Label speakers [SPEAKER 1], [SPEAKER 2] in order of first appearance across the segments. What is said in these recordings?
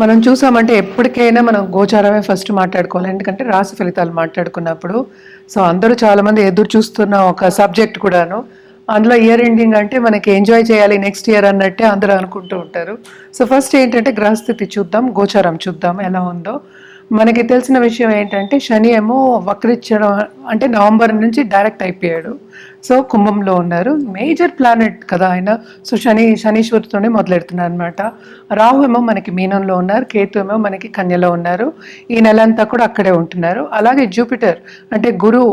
[SPEAKER 1] మనం చూసామంటే ఎప్పటికైనా మనం గోచారమే ఫస్ట్ మాట్లాడుకోవాలి. ఎందుకంటే రాశి ఫలితాలు మాట్లాడుకున్నప్పుడు. సో అందరూ చాలామంది ఎదురు చూస్తున్న ఒక సబ్జెక్ట్ కూడాను. అందులో ఇయర్ ఎండింగ్ అంటే మనకి ఎంజాయ్ చేయాలి నెక్స్ట్ ఇయర్ అన్నట్టే అందరూ అనుకుంటూ ఉంటారు. సో ఫస్ట్ ఏంటంటే గ్రహస్థితి చూద్దాం గోచారం చూద్దాం ఎలా ఉందో. మనకి తెలిసిన విషయం ఏంటంటే శని ఏమో వక్రించడం అంటే నవంబర్ నుంచి డైరెక్ట్ అయిపోయాడు. సో కుంభంలో ఉన్నారు. మేజర్ ప్లానెట్ కదా ఆయన. సో శని శనీశ్వరుతోనే మొదలెడుతున్నారు అనమాట రాహు ఏమో మనకి మీనంలో ఉన్నారు. కేతు ఏమో మనకి కన్యలో ఉన్నారు. ఈ నెల అంతా కూడా అక్కడే ఉంటున్నారు. అలాగే జూపిటర్ అంటే గురువు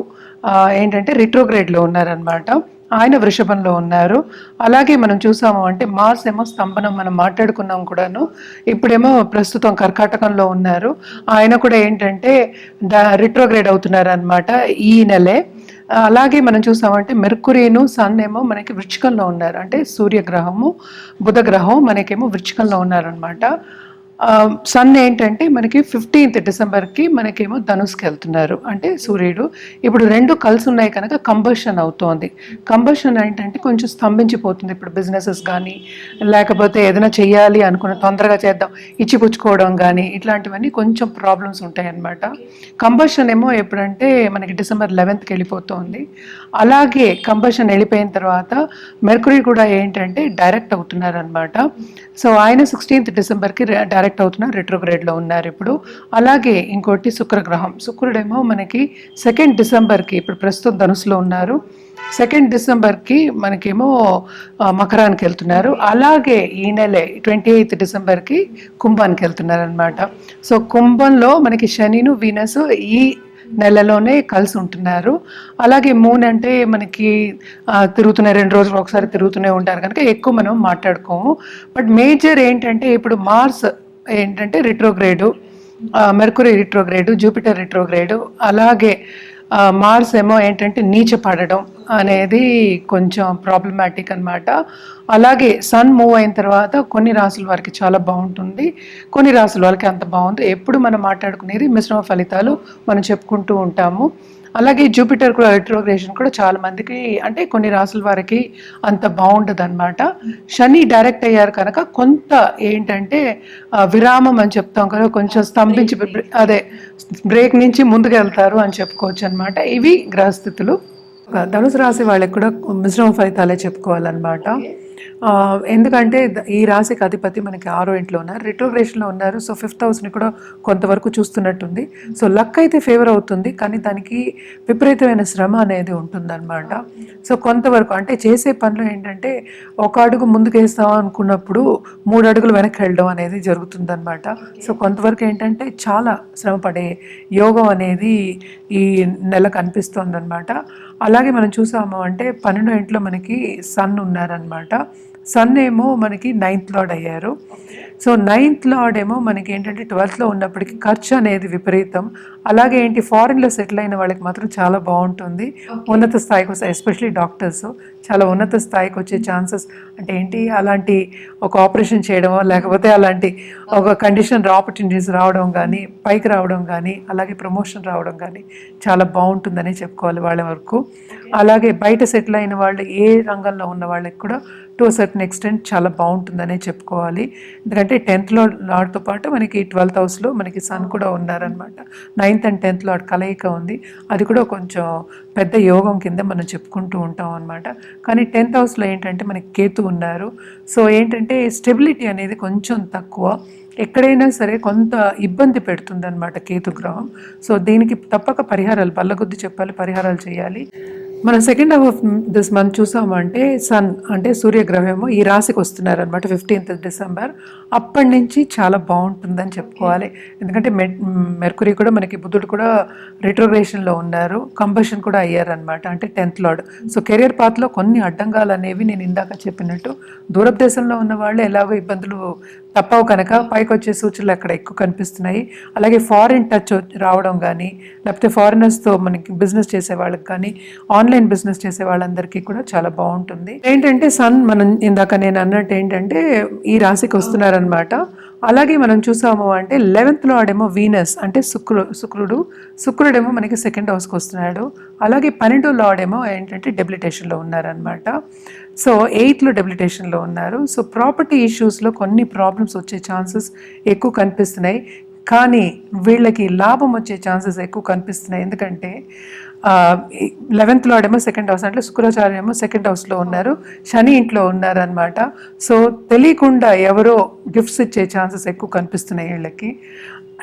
[SPEAKER 1] ఏంటంటే రిట్రోగ్రేడ్లో ఉన్నారనమాట ఆయన వృషభంలో ఉన్నారు. అలాగే మనం చూసాము అంటే మార్స్ ఏమో స్తంభనం మనం మాట్లాడుకున్నాం కూడాను. ఇప్పుడేమో ప్రస్తుతం కర్కాటకంలో ఉన్నారు. ఆయన కూడా ఏంటంటే రిట్రోగ్రేడ్ అవుతున్నారు అనమాట ఈ నెలే. అలాగే మనం చూసామంటే మెర్కురీను సన్ ఏమో మనకి వృచ్చికంలో ఉన్నారు. అంటే సూర్యగ్రహము బుధగ్రహం మనకేమో వృచ్చికంలో ఉన్నారనమాట సన్ ఏంటంటే మనకి ఫిఫ్టీన్త్ డిసెంబర్కి మనకేమో ధనుస్కి వెళ్తున్నారు. అంటే సూర్యుడు. ఇప్పుడు రెండు కలిసి ఉన్నాయి కనుక కంబషన్ అవుతోంది. కంబషన్ ఏంటంటే కొంచెం స్తంభించిపోతుంది. ఇప్పుడు బిజినెసెస్ కానీ లేకపోతే ఏదైనా చేయాలి అనుకున్న తొందరగా చేద్దాం ఇచ్చిపుచ్చుకోవడం కానీ ఇట్లాంటివన్నీ కొంచెం ప్రాబ్లమ్స్ ఉంటాయి అన్నమాట కంబషన్ ఏమో ఎప్పుడంటే మనకి డిసెంబర్ లెవెన్త్కి వెళ్ళిపోతుంది. అలాగే కంబషన్ వెళ్ళిపోయిన తర్వాత మెర్కురీ కూడా ఏంటంటే డైరెక్ట్ అవుతున్నారు అనమాట సో ఆయన సిక్స్టీన్త్ డిసెంబర్కి డైరెక్ట్ అవుతున్నారు రెట్రోగ్రేడ్లో ఉన్నారు ఇప్పుడు. అలాగే ఇంకోటి శుక్రగ్రహం. శుక్రుడేమో మనకి సెకండ్ డిసెంబర్కి ఇప్పుడు ప్రస్తుతం ధనుసులో ఉన్నారు. సెకండ్ డిసెంబర్కి మనకేమో మకరానికి వెళ్తున్నారు. అలాగే ఈ నెలే ట్వంటీ ఎయిత్ డిసెంబర్కి కుంభానికి వెళ్తున్నారు అనమాట సో కుంభంలో మనకి శనిను వీనస్ ఈ నెలలోనే కలిసి ఉంటున్నారు. అలాగే మూన్ అంటే మనకి తిరుగుతున్న రెండు రోజులు ఒకసారి తిరుగుతూనే ఉంటారు కనుక ఎక్కువ మనం మాట్లాడుకోము. బట్ మేజర్ ఏంటంటే ఇప్పుడు మార్స్ ఏంటంటే retrograde Mercury retrograde Jupiter retrograde అలాగే మార్స్ ఏమో ఏంటంటే నీచ పడడం అనేది కొంచెం ప్రాబ్లమాటిక్ అన్నమాట. అలాగే సన్ మూవ్ అయిన తర్వాత కొన్ని రాసుల వారికి చాలా బాగుంటుంది. కొన్ని రాసుల వాళ్ళకి అంత బాగుంది. ఎప్పుడు మనం మాట్లాడుకునేది మిశ్రమ ఫలితాలు మనం చెప్పుకుంటూ ఉంటాము. అలాగే జూపిటర్ కూడా రిట్రోగ్రేషన్ కూడా చాలా మందికి అంటే కొన్ని రాసుల వారికి అంత బాగుండదు అనమాట శని డైరెక్ట్ అయ్యారు కనుక కొంత ఏంటంటే విరామం అని చెప్తాం కదా కొంచెం స్తంభించి అదే బ్రేక్ నుంచి ముందుకు వెళ్తారు అని చెప్పుకోవచ్చు అనమాట ఇవి గ్రహస్థితులు. ధనుసు రాశి వాళ్ళకి కూడా మిశ్రమ ఫలితాలే చెప్పుకోవాలన్నమాట. ఎందుకంటే ఈ రాశికి అధిపతి మనకి ఆరో ఇంట్లో ఉన్నారు. రిట్రోగ్రేషన్లో ఉన్నారు. సో ఫిఫ్త్ హౌస్ని కూడా కొంతవరకు చూస్తున్నట్టుంది. సో లక్ అయితే ఫేవర్ అవుతుంది. కానీ దానికి విపరీతమైన శ్రమ అనేది ఉంటుందన్నమాట. సో కొంతవరకు అంటే చేసే పనులు ఏంటంటే ఒక అడుగు ముందుకు వేస్తాం అనుకున్నప్పుడు మూడు అడుగులు వెనక్కి వెళ్ళడం అనేది జరుగుతుందన్నమాట. సో కొంతవరకు ఏంటంటే చాలా శ్రమ పడే యోగం అనేది ఈ నెల కనిపిస్తోందనమాట అలాగే మనం చూసాము అంటే పన్నెండో ఇంట్లో మనకి సన్ ఉన్నారనమాట సన్ ఏమో మనకి నైన్త్ లార్డ్ అయ్యారు. సో నైన్త్ లార్డ్ ఏమో మనకి ఏంటంటే ట్వెల్త్లో ఉన్నప్పటికీ ఖర్చు అనేది విపరీతం. అలాగే ఏంటి ఫారిన్లో సెటిల్ అయిన వాళ్ళకి మాత్రం చాలా బాగుంటుంది. ఉన్నత స్థాయికి వస్తాయి ఎస్పెషలీ డాక్టర్స్ చాలా ఉన్నత స్థాయికి వచ్చే ఛాన్సెస్ అంటే ఏంటి అలాంటి ఒక ఆపరేషన్ చేయడమో లేకపోతే అలాంటి ఒక కండిషన్ ఆపర్చునిటీస్ రావడం కానీ పైకి రావడం కానీ అలాగే ప్రమోషన్ రావడం కానీ చాలా బాగుంటుందని చెప్పుకోవాలి వాళ్ళ వరకు. అలాగే బయట సెటిల్ అయిన వాళ్ళు ఏ రంగంలో ఉన్న వాళ్ళకి కూడా టు సర్టన్ ఎక్స్టెంట్ చాలా బాగుంటుందనే చెప్పుకోవాలి. ఎందుకంటే అంటే టెన్త్లో లాడ్తో పాటు మనకి ట్వెల్త్ హౌస్లో మనకి సన్ కూడా ఉన్నారనమాట నైన్త్ అండ్ టెన్త్ లాడ్ కలయిక ఉంది. అది కూడా కొంచెం పెద్ద యోగం కింద మనం చెప్పుకుంటూ ఉంటాం అనమాట కానీ టెన్త్ హౌస్లో ఏంటంటే మనకి కేతు ఉన్నారు. సో ఏంటంటే స్టెబిలిటీ అనేది కొంచెం తక్కువ. ఎక్కడైనా సరే కొంత ఇబ్బంది పెడుతుందన్నమాట కేతు గ్రహం. సో దీనికి తప్పక పరిహారాలు బల్లగుద్ది చెప్పాలి పరిహారాలు చేయాలి. మనం second half of this month చూసామంటే సన్ అంటే సూర్యగ్రహము ఈ రాశికి వస్తున్నారనమాట ఫిఫ్టీన్త్ డిసెంబర్ అప్పటి నుంచి చాలా బాగుంటుందని చెప్పుకోవాలి. ఎందుకంటే మె మెర్కురీ కూడా మనకి బుద్ధుడు కూడా రిట్రోగ్రేషన్లో ఉన్నారు. కంబషన్ కూడా అయ్యారనమాట అంటే టెన్త్ లార్డ్ సో కెరియర్ పాత్లో కొన్ని అడ్డంగాలు అనేవి నేను ఇందాక చెప్పినట్టు దూరపు దేశంలో ఉన్న వాళ్ళు ఎలాగో ఇబ్బందులు తప్పవు కనుక పైకి వచ్చే సూచనలు అక్కడ ఎక్కువ కనిపిస్తున్నాయి. అలాగే ఫారిన్ టచ్ రావడం కానీ లేకపోతే ఫారినర్స్తో మనకి బిజినెస్ చేసే వాళ్ళకి కానీ ఆన్ ఆన్లైన్ బిజినెస్ చేసే వాళ్ళందరికీ కూడా చాలా బాగుంటుంది. ఏంటంటే సన్ మనం ఇందాక నేను అన్నట్టు ఏంటంటే ఈ రాశికి వస్తున్నారనమాట. అలాగే మనం చూసాము అంటే లెవెన్త్లో ఆడేమో వీనస్ అంటే శుక్రు శుక్రుడు. శుక్రుడేమో మనకి సెకండ్ హౌస్కి వస్తున్నాడు. అలాగే పన్నెండో ఆడేమో ఏంటంటే డెబిలిటేషన్లో ఉన్నారనమాట. సో ఎయిత్లో డెబిలిటేషన్లో ఉన్నారు. సో ప్రాపర్టీ ఇష్యూస్లో కొన్ని ప్రాబ్లమ్స్ వచ్చే ఛాన్సెస్ ఎక్కువ కనిపిస్తున్నాయి. కానీ వీళ్ళకి లాభం వచ్చే ఛాన్సెస్ ఎక్కువ కనిపిస్తున్నాయి. ఎందుకంటే లెవెన్త్ లార్డేమో సెకండ్ హౌస్ అంటే శుక్రాచార్య ఏమో సెకండ్ హౌస్లో ఉన్నారు శని ఇంట్లో ఉన్నారు అనమాట సో తెలియకుండా ఎవరో గిఫ్ట్స్ ఇచ్చే ఛాన్సెస్ ఎక్కువ కనిపిస్తున్నాయి వీళ్ళకి.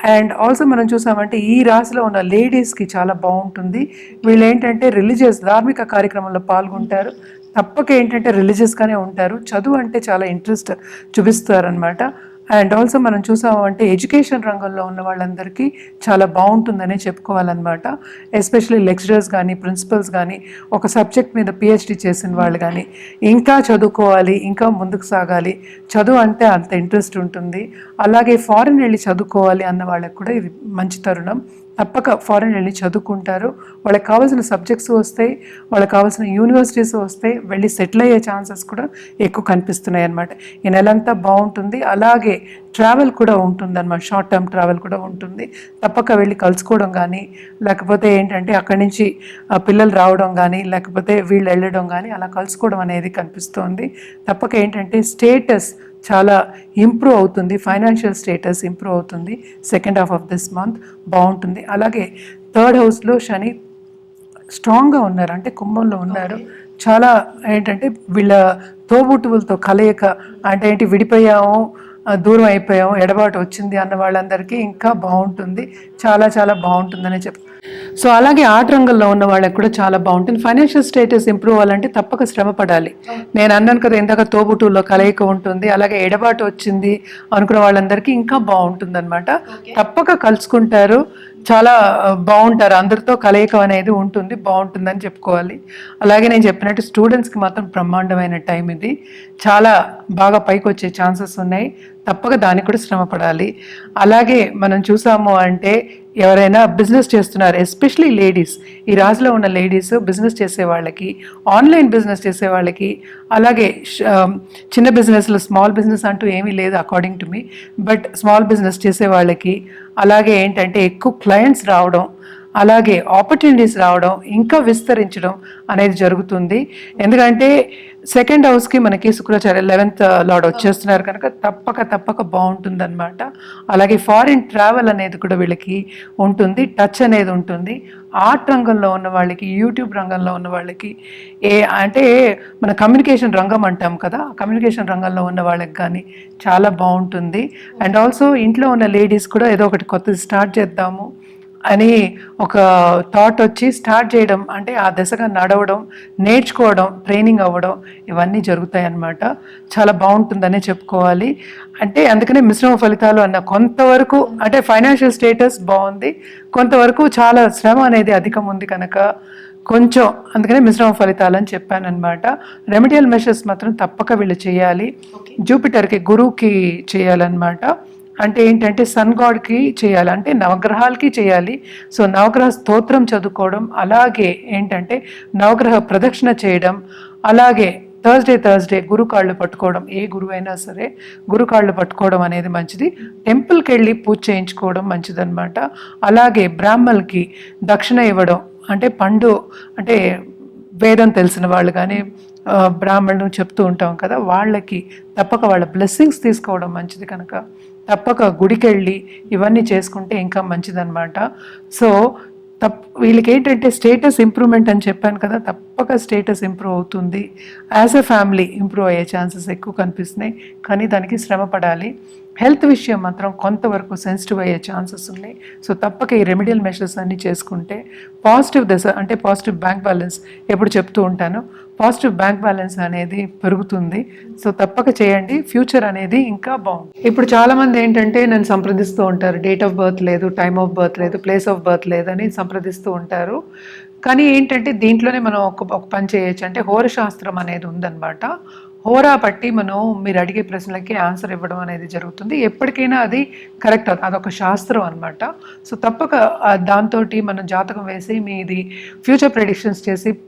[SPEAKER 1] అండ్ ఆల్సో మనం చూసామంటే ఈ రాశిలో ఉన్న లేడీస్కి చాలా బాగుంటుంది. వీళ్ళు ఏంటంటే రిలీజియస్ ధార్మిక కార్యక్రమంలో పాల్గొంటారు. తప్పక ఏంటంటే రిలీజియస్గానే ఉంటారు. చదువు అంటే చాలా ఇంట్రెస్ట్ చూపిస్తారనమాట అండ్ ఆల్సో మనం చూసాము అంటే ఎడ్యుకేషన్ రంగంలో ఉన్న వాళ్ళందరికీ చాలా బాగుంటుందనే చెప్పుకోవాలన్నమాట. ఎస్పెషల్లీ లెక్చరర్స్ కానీ ప్రిన్సిపల్స్ కానీ ఒక సబ్జెక్ట్ మీద పిహెచ్డి చేసిన వాళ్ళు కానీ ఇంకా చదువుకోవాలి ఇంకా ముందుకు సాగాలి. చదువు అంటే అంత ఇంట్రెస్ట్ ఉంటుంది. అలాగే ఫారిన్ వెళ్ళి చదువుకోవాలి అన్న వాళ్ళకి కూడా ఇది మంచి తరుణం. తప్పక ఫారెన్ వెళ్ళి చదువుకుంటారు. వాళ్ళకి కావాల్సిన సబ్జెక్ట్స్ వస్తాయి వాళ్ళకి కావాల్సిన యూనివర్సిటీస్ వస్తాయి వెళ్ళి సెటిల్ అయ్యే ఛాన్సెస్ కూడా ఎక్కువ కనిపిస్తున్నాయి అనమాట ఈ నెలంతా బాగుంటుంది. అలాగే ట్రావెల్ కూడా ఉంటుంది అనమాట షార్ట్ టర్మ్ ట్రావెల్ కూడా ఉంటుంది. తప్పక వెళ్ళి కలుసుకోవడం కానీ లేకపోతే ఏంటంటే అక్కడి నుంచి పిల్లలు రావడం కానీ లేకపోతే వీళ్ళు వెళ్ళడం కానీ అలా కలుసుకోవడం అనేది కనిపిస్తోంది. తప్పక ఏంటంటే స్టేటస్ చాలా ఇంప్రూవ్ అవుతుంది. ఫైనాన్షియల్ స్టేటస్ ఇంప్రూవ్ అవుతుంది. Second half of this month బాగుంటుంది. అలాగే థర్డ్ హౌస్లో శని స్ట్రాంగ్గా ఉన్నారు. అంటే కుంభంలో ఉన్నారు. చాలా ఏంటంటే వీళ్ళ తోబుట్టువులతో కలయిక అంటే ఏంటి విడిపోయాము దూరం అయిపోయాము ఎడబాటు వచ్చింది అన్న వాళ్ళందరికీ ఇంకా బాగుంటుంది. చాలా చాలా బాగుంటుందనే చెప్ సో అలాగే ఆర్ట్ రంగంలో ఉన్న వాళ్ళకి కూడా చాలా బాగుంటుంది. ఫైనాన్షియల్ స్టేటస్ ఇంప్రూవ్ అవ్వాలంటే తప్పక శ్రమ పడాలి. నేను అన్నాను కదా ఇందాక తోబుట్టువుల్లో కలయిక ఉంటుంది అలాగే ఎడబాటు వచ్చింది అనుకున్న వాళ్ళందరికీ ఇంకా బాగుంటుంది అనమాట తప్పక కలుసుకుంటారు. చాలా బాగుంటారు. అందరితో కలయిక అనేది ఉంటుంది. బాగుంటుందని చెప్పుకోవాలి. అలాగే నేను చెప్పినట్టు స్టూడెంట్స్కి మాత్రం బ్రహ్మాండమైన టైం ఇది. చాలా బాగా పైకి వచ్చే ఛాన్సెస్ ఉన్నాయి. తప్పక దానికి కూడా శ్రమ పడాలి అలాగే మనం చూసాము అంటే ఎవరైనా బిజినెస్ చేస్తున్నారు ఎస్పెషలీ లేడీస్. ఈ రాజులో ఉన్న లేడీస్ బిజినెస్ చేసే వాళ్ళకి ఆన్లైన్ బిజినెస్ చేసే వాళ్ళకి అలాగే ష- చిన్న బిజినెస్లో స్మాల్ బిజినెస్ అంటూ ఏమీ లేదు according to me but small business చేసే వాళ్ళకి అలాగే ఏంటంటే ఎక్కువ క్లయింట్స్ రావడం అలాగే ఆపర్చునిటీస్ రావడం ఇంకా విస్తరించడం అనేది జరుగుతుంది. ఎందుకంటే సెకండ్ హౌస్కి మనకి శుక్రాచార్య లెవెన్త్ లాడ్ వచ్చేస్తున్నారు కనుక తప్పక తప్పక బాగుంటుందన్నమాట. అలాగే ఫారిన్ ట్రావెల్ అనేది కూడా వీళ్ళకి ఉంటుంది టచ్ అనేది ఉంటుంది. ఆర్ట్ రంగంలో ఉన్న వాళ్ళకి యూట్యూబ్ రంగంలో ఉన్న వాళ్ళకి ఏ అంటే మన కమ్యూనికేషన్ రంగం అంటాం కదా కమ్యూనికేషన్ రంగంలో ఉన్న వాళ్ళకి కానీ చాలా బాగుంటుంది. అండ్ ఆల్సో ఇంట్లో ఉన్న లేడీస్ కూడా ఏదో ఒకటి కొత్తది స్టార్ట్ చేద్దాము. అని ఒక థాట్ వచ్చి స్టార్ట్ చేయడం అంటే ఆ దశగా నడవడం నేర్చుకోవడం ట్రైనింగ్ అవ్వడం ఇవన్నీ జరుగుతాయి అన్నమాట చాలా బాగుంటుందనే చెప్పుకోవాలి. అంటే అందుకనే మిశ్రమ ఫలితాలు అన్న కొంతవరకు అంటే ఫైనాన్షియల్ స్టేటస్ బాగుంది. కొంతవరకు చాలా శ్రమ అనేది అధికం ఉంది కనుక కొంచెం అందుకనే మిశ్రమ ఫలితాలు అని చెప్పాను అనమాట రెమెడియల్ మెషర్స్ మాత్రం తప్పక వీళ్ళు చేయాలి. జూపిటర్కి గురువుకి చేయాలన్నమాట. అంటే ఏంటంటే సన్ గాడ్కి చేయాలి అంటే నవగ్రహాలకి చేయాలి. సో నవగ్రహ స్తోత్రం చదువుకోవడం అలాగే ఏంటంటే నవగ్రహ ప్రదక్షిణ చేయడం అలాగే థర్స్డే థర్స్డే గురుకాళ్ళు పట్టుకోవడం ఏ గురువైనా సరే గురుకాళ్ళు పట్టుకోవడం అనేది మంచిది. టెంపుల్కి వెళ్ళి పూజ చేయించుకోవడం మంచిదన్నమాట. అలాగే బ్రాహ్మణులకి దక్షిణ ఇవ్వడం అంటే పండు అంటే వేదం తెలిసిన వాళ్ళు కానీ బ్రాహ్మణులు చెప్తూ ఉంటాం కదా వాళ్ళకి తప్పక వాళ్ళ బ్లెస్సింగ్స్ తీసుకోవడం మంచిది కనుక. తప్పక గుడికెళ్ళి ఇవన్నీ చేసుకుంటే ఇంకా మంచిదన్నమాట. సో తప్ వీళ్ళకి ఏంటంటే స్టేటస్ ఇంప్రూవ్మెంట్ అని చెప్పాను కదా తప్ప తప్పక స్టేటస్ ఇంప్రూవ్ అవుతుంది. యాజ్ ఎ ఫ్యామిలీ ఇంప్రూవ్ అయ్యే ఛాన్సెస్ ఎక్కువ కనిపిస్తున్నాయి. కానీ దానికి శ్రమ పడాలి. హెల్త్ విషయం మాత్రం కొంతవరకు సెన్సిటివ్ అయ్యే ఛాన్సెస్ ఉన్నాయి. సో తప్పక ఈ రెమెడియల్ మెషర్స్ అన్నీ చేసుకుంటే పాజిటివ్ దశ అంటే పాజిటివ్ బ్యాంక్ బ్యాలెన్స్ ఎప్పుడు చెప్తూ ఉంటాను. పాజిటివ్ బ్యాంక్ బ్యాలెన్స్ అనేది పెరుగుతుంది. సో తప్పక చేయండి. ఫ్యూచర్ అనేది ఇంకా బాగుంది. ఇప్పుడు చాలామంది ఏంటంటే నన్ను సంప్రదిస్తూ ఉంటారు. డేట్ ఆఫ్ బర్త్ లేదు టైమ్ ఆఫ్ బర్త్ లేదు ప్లేస్ ఆఫ్ బర్త్ లేదని సంప్రదిస్తూ ఉంటారు. కానీ ఏంటంటే దీంట్లోనే మనం ఒక ఒక పని చేయొచ్చు. అంటే హోరశాస్త్రం అనేది ఉందన్నమాట. హోరా పట్టి మనం మీరు అడిగే ప్రశ్నలకి ఆన్సర్ ఇవ్వడం అనేది జరుగుతుంది. ఎప్పటికైనా అది కరెక్ట్ అదొక శాస్త్రం అనమాట సో తప్పక దాంతో మనం జాతకం వేసి మీది ఫ్యూచర్ ప్రెడిక్షన్స్ చేసి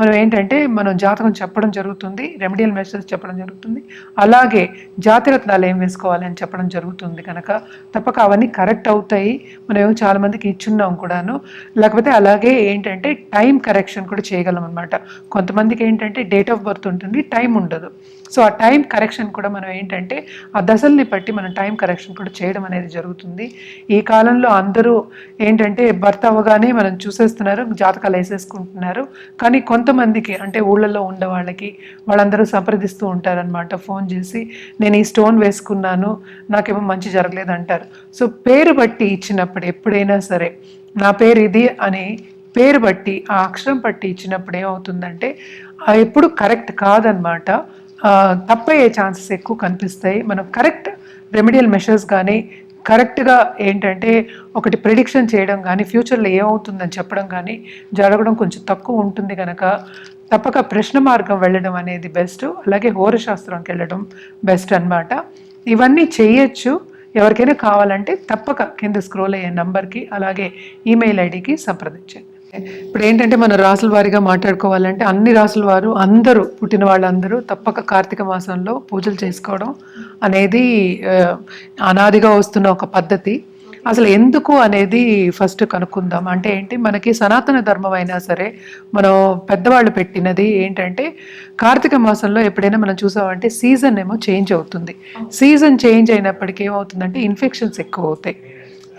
[SPEAKER 1] మనం ఏంటంటే మనం జాతకం చెప్పడం జరుగుతుంది రెమెడియల్ మెసేజ్ చెప్పడం జరుగుతుంది. అలాగే జాతిరత్నాలు ఏం వేసుకోవాలని చెప్పడం జరుగుతుంది కనుక. తప్పక అవన్నీ కరెక్ట్ అవుతాయి. మనం చాలామందికి ఇచ్చున్నాం కూడాను. లేకపోతే అలాగే ఏంటంటే టైం కరెక్షన్ కూడా చేయగలం అనమాట కొంతమందికి ఏంటంటే డేట్ ఆఫ్ బర్త్ ఉంటుంది టైం ఉండదు. సో ఆ టైం కరెక్షన్ కూడా మనం ఏంటంటే ఆ దశల్ని బట్టి మనం టైం కరెక్షన్ కూడా చేయడం అనేది జరుగుతుంది. ఈ కాలంలో అందరూ ఏంటంటే బర్త్ అవ్వగానే మనం చూసేస్తున్నారు జాతకాలు వేసేసుకుంటున్నారు. కానీ కొంత కొంతమందికి అంటే ఊళ్ళల్లో ఉండే వాళ్ళకి వాళ్ళందరూ సంప్రదిస్తూ ఉంటారనమాట ఫోన్ చేసి నేను ఈ స్టోన్ వేసుకున్నాను నాకేమో మంచి జరగలేదు అంటారు సో పేరు బట్టి ఇచ్చినప్పుడు ఎప్పుడైనా సరే నా పేరు ఇది అని పేరు బట్టి ఆ అక్షరం బట్టి ఇచ్చినప్పుడు ఏమవుతుందంటే ఎప్పుడు కరెక్ట్ కాదనమాట తప్పయ్యే ఛాన్సెస్ ఎక్కువ కనిపిస్తాయి. మనం కరెక్ట్ రెమెడియల్ మెషర్స్ కానీ కరెక్ట్గా ఏంటంటే ఒకటి ప్రిడిక్షన్ చేయడం కానీ ఫ్యూచర్లో ఏమవుతుందని చెప్పడం కానీ జరగడం కొంచెం తక్కువ ఉంటుంది కనుక తప్పక ప్రశ్న మార్గం వెళ్ళడం అనేది బెస్ట్. అలాగే హోరశాస్త్రంకి వెళ్ళడం బెస్ట్ అన్నమాట. ఇవన్నీ చేయొచ్చు. ఎవరికైనా కావాలంటే తప్పక కింద స్క్రోల్ అయ్యే నంబర్కి అలాగే ఈమెయిల్ ఐడికి సంప్రదించండి. ఇప్పుడు ఏంటంటే మన రాసుల వారిగా మాట్లాడుకోవాలంటే అన్ని రాసుల వారు అందరూ పుట్టిన వాళ్ళందరూ తప్పక కార్తీక మాసంలో పూజలు చేసుకోవడం అనేది అనాదిగా వస్తున్న ఒక పద్ధతి. అసలు ఎందుకు అనేది ఫస్ట్ కనుక్కుందాం. అంటే ఏంటి? మనకి సనాతన ధర్మం అయినా సరే మనం పెద్దవాళ్ళు పెట్టినది ఏంటంటే కార్తీక మాసంలో ఎప్పుడైనా మనం చూసామంటే సీజన్ ఏమో చేంజ్ అవుతుంది. సీజన్ చేంజ్ అయినప్పటికీ ఏమవుతుందంటే ఇన్ఫెక్షన్స్ ఎక్కువ అవుతాయి.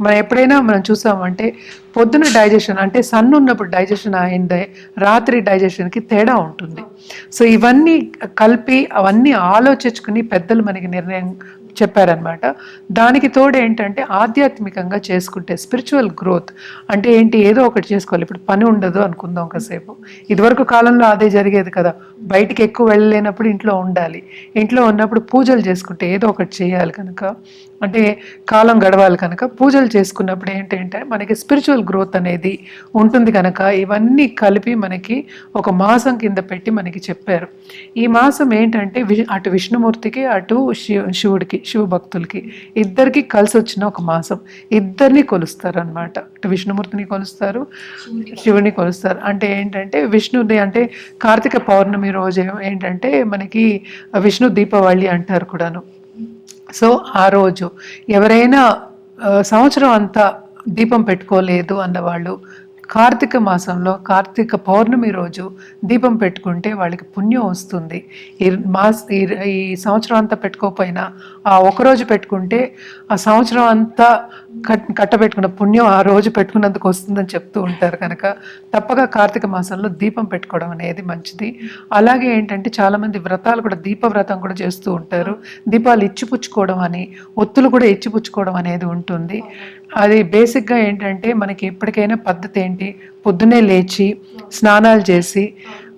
[SPEAKER 1] మనం ఎప్పుడైనా మనం చూసామంటే పొద్దున డైజెషన్ అంటే సన్ ఉన్నప్పుడు డైజెషన్ అయిందే రాత్రి డైజెషన్కి తేడా ఉంటుంది. సో ఇవన్నీ కలిపి అవన్నీ ఆలోచించుకుని పెద్దలు మనకి నిర్ణయం చెప్పారనమాట దానికి తోడు ఏంటంటే ఆధ్యాత్మికంగా చేసుకుంటే స్పిరిచువల్ గ్రోత్ అంటే ఏంటి? ఏదో ఒకటి చేసుకోవాలి. ఇప్పుడు పని ఉండదు అనుకుందాం ఒకసేపు ఇదివరకు కాలంలో అదే జరిగేది కదా. బయటికి ఎక్కువ వెళ్ళలేనప్పుడు ఇంట్లో ఉండాలి. ఇంట్లో ఉన్నప్పుడు పూజలు చేసుకుంటే ఏదో ఒకటి చేయాలి కనుక. అంటే కాలం గడవాలి కనుక పూజలు చేసుకున్నప్పుడు ఏంటంటే మనకి స్పిరిచువల్ గ్రోత్ అనేది ఉంటుంది కనుక ఇవన్నీ కలిపి మనకి ఒక మాసం కింద పెట్టి మనకి చెప్పారు. ఈ మాసం ఏంటంటే వి అటు విష్ణుమూర్తికి అటు శివ శివుడికి శివ భక్తులకి ఇద్దరికి కలిసి వచ్చిన ఒక మాసం. ఇద్దరిని కొలుస్తారు అనమాట అటు విష్ణుమూర్తిని కొలుస్తారు శివుని కొలుస్తారు. అంటే ఏంటంటే విష్ణుది అంటే కార్తీక పౌర్ణమి రోజు ఏంటంటే మనకి విష్ణు దీపావళి అంటారు కూడాను. సో ఆ రోజు ఎవరైనా సంవత్సరం అంతా దీపం పెట్టుకోలేదు అన్నవాళ్ళు కార్తీక మాసంలో కార్తీక పౌర్ణమి రోజు దీపం పెట్టుకుంటే వాళ్ళకి పుణ్యం వస్తుంది. ఈ మాస్ ఈ ఈ సంవత్సరం అంతా పెట్టుకోకపోయినా ఆ ఒకరోజు పెట్టుకుంటే ఆ సంవత్సరం అంతా కట్ కట్టబెట్టుకున్న పుణ్యం ఆ రోజు పెట్టుకున్నందుకు వస్తుందని చెప్తూ ఉంటారు కనుక తప్పక కార్తీక మాసంలో దీపం పెట్టుకోవడం అనేది మంచిది. అలాగే ఏంటంటే చాలామంది వ్రతాలు కూడా దీప వ్రతం కూడా చేస్తూ ఉంటారు. దీపాలు ఇచ్చిపుచ్చుకోవడం అని ఒత్తులు కూడా ఇచ్చిపుచ్చుకోవడం అనేది ఉంటుంది. అది బేసిక్గా ఏంటంటే మనకి ఎప్పటికైనా పద్ధతి ఏంటి? పొద్దున్నే లేచి స్నానాలు చేసి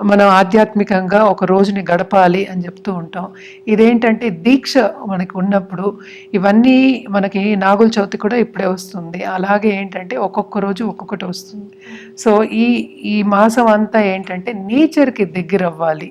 [SPEAKER 1] మనం ఆధ్యాత్మికంగా ఒక రోజుని గడపాలి అని చెప్తూ ఉంటాం. ఇదేంటంటే దీక్ష మనకి ఉన్నప్పుడు ఇవన్నీ మనకి నాగుల చవితి కూడా ఇప్పుడే వస్తుంది. అలాగే ఏంటంటే ఒక్కొక్క రోజు ఒక్కొక్కటి వస్తుంది. సో ఈ ఈ మాసం అంతా ఏంటంటే నేచర్కి దగ్గర అవ్వాలి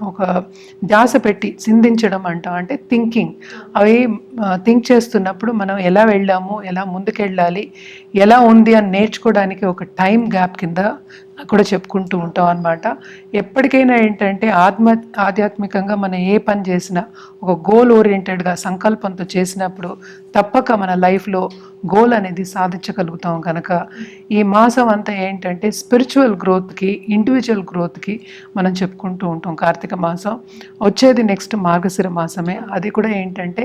[SPEAKER 1] ఒక ధ్యాస పెట్టి చిందించడం అంటాం అంటే థింకింగ్ అవి థింక్ చేస్తున్నప్పుడు మనం ఎలా వెళ్ళాము ఎలా ముందుకెళ్ళాలి ఎలా ఉంది అని నేర్చుకోవడానికి ఒక టైం గ్యాప్ కింద కూడా చెప్పుకుంటూ ఉంటాం అనమాట ఎప్పటికైనా ఏంటంటే ఆత్మ ఆధ్యాత్మికంగా మనం ఏ పని చేసినా ఒక గోల్ ఓరియంటెడ్గా సంకల్పంతో చేసినప్పుడు తప్పక మన లైఫ్లో గోల్ అనేది సాధించగలుగుతాం కనుక ఈ మాసం అంతా ఏంటంటే స్పిరిచువల్ గ్రోత్కి ఇండివిజువల్ గ్రోత్కి మనం చెప్పుకుంటూ ఉంటాం కార్తీక మాసం. వచ్చేది నెక్స్ట్ మార్గశిర మాసమే. అది కూడా ఏంటంటే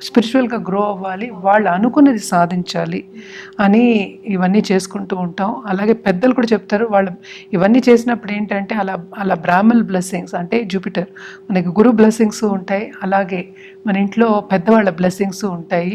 [SPEAKER 1] స్పిరిచువల్గా గ్రో అవ్వాలి వాళ్ళు అనుకున్నది సాధించాలి అని ఇవన్నీ చేసుకుంటూ ఉంటాం. అలాగే పెద్దలు కూడా చెప్తారు వాళ్ళు ఇవన్నీ చేసినప్పుడు ఏంటంటే అలా అలా బ్రాహ్మల్ బ్లెస్సింగ్స్ అంటే జూపిటర్ మనకి గురు బ్లెస్సింగ్స్ ఉంటాయి అలాగే మన ఇంట్లో పెద్దవాళ్ళ బ్లెస్సింగ్స్ ఉంటాయి.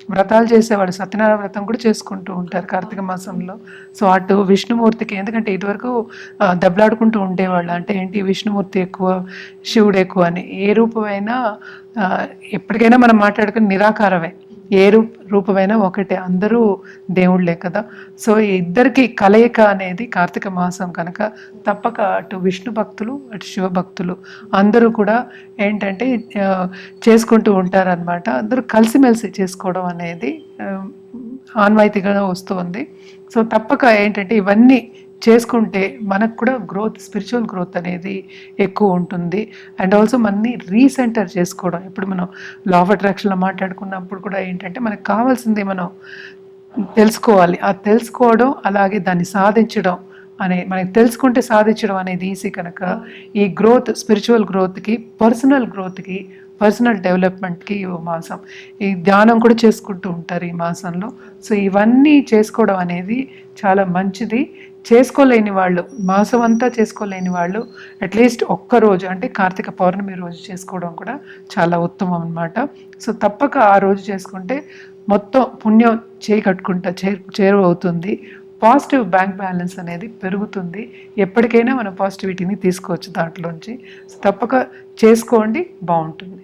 [SPEAKER 1] వ్రతాలు చేసేవాడు సత్యనారాయణ వ్రతం కూడా చేసుకుంటూ ఉంటారు కార్తీక మాసంలో. సో అటు విష్ణుమూర్తికి ఎందుకంటే ఇదివరకు దెబ్బలాడుకుంటూ ఉండేవాళ్ళు. అంటే ఏంటి విష్ణుమూర్తి ఎక్కువ శివుడు ఎక్కువ అని. ఏ రూపమైనా ఎప్పటికైనా మనం మాట్లాడుకుని నిరాకారమే. ఏ రూప రూపమైనా ఒకటే. అందరూ దేవుళ్ళే కదా. సో ఈ ఇద్దరికి కలయిక అనేది కార్తీక మాసం కనుక తప్పక అటు విష్ణు భక్తులు అటు శివ భక్తులు అందరూ కూడా ఏంటంటే చేసుకుంటూ ఉంటారనమాట అందరూ కలిసిమెలిసి చేసుకోవడం అనేది ఆన్వాయితీగా వస్తుంది సో తప్పక ఏంటంటే ఇవన్నీ చేసుకుంటే మనకు కూడా గ్రోత్ స్పిరిచువల్ గ్రోత్ అనేది ఎక్కువ ఉంటుంది. అండ్ ఆల్సో మనని రీసెంటర్ చేసుకోవడం. ఇప్పుడు మనం లా ఆఫ్ అట్రాక్షన్లో మాట్లాడుకున్నప్పుడు కూడా ఏంటంటే మనకు కావాల్సింది మనం తెలుసుకోవాలి. ఆ తెలుసుకోవడం అలాగే దాన్ని సాధించడం అనే మనకి తెలుసుకుంటే సాధించడం అనేది ఈజీ కనుక ఈ గ్రోత్ స్పిరిచువల్ గ్రోత్కి పర్సనల్ గ్రోత్కి పర్సనల్ డెవలప్మెంట్కి ఈ మాసం. ఈ ధ్యానం కూడా చేసుకుంటూ ఉంటారు ఈ మాసంలో. సో ఇవన్నీ చేసుకోవడం అనేది చాలా మంచిది. చేసుకోలేని వాళ్ళు మాసం అంతా చేసుకోలేని వాళ్ళు అట్లీస్ట్ ఒక్క రోజు అంటే కార్తీక పౌర్ణమి రోజు చేసుకోవడం కూడా చాలా ఉత్తమం అనమాట సో తప్పక ఆ రోజు చేసుకుంటే మొత్తం పుణ్యం చేయి కట్టుకుంటా చే చేరువవుతుంది. పాజిటివ్ బ్యాంక్ బ్యాలెన్స్ అనేది పెరుగుతుంది. ఎప్పటికైనా మనం పాజిటివిటీని తీసుకోవచ్చు దాంట్లోంచి. తప్పక చేసుకోండి బాగుంటుంది.